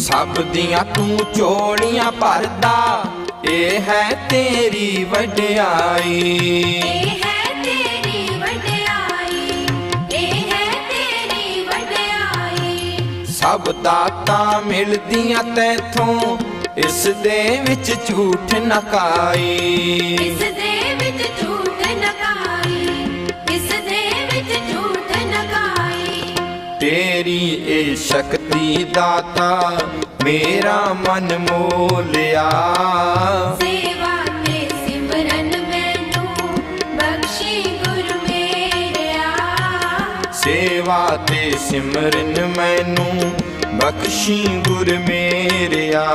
ਸਭ ਦੀਆਂ ਤੂੰ ਝੋਲੀਆਂ ਭਰਦਾ। ਇਹ ਹੈ ਤੇਰੀ ਵਡਿਆਈ। ਇਹ ਹੈ ਤੇਰੀ ਵਡਿਆਈ। ਇਹ ਹੈ ਤੇਰੀ ਵਡਿਆਈ। ਸਭ ਦਾਤਾਂ ਮਿਲਦੀਆਂ ਤੈਥੋਂ ਇਸ ਦੇ ਵਿੱਚ ਝੂਠ ਨਾ ਕਾਈ ਇਸ ਤੇਰੀ ਇਹ ਸ਼ਕਤੀ ਦਾਤਾ ਮੇਰਾ ਮਨ ਮੋਲਿਆ। ਸੇਵਾ ਤੇ ਸਿਮਰਨ ਮੈਨੂੰ ਬਖਸ਼ੀ ਗੁਰ ਮੇਰਿਆ। ਸੇਵਾ ਤੇ ਸਿਮਰਨ ਮੈਨੂੰ ਬਖਸ਼ੀ ਗੁਰ ਮੇਰਿਆ।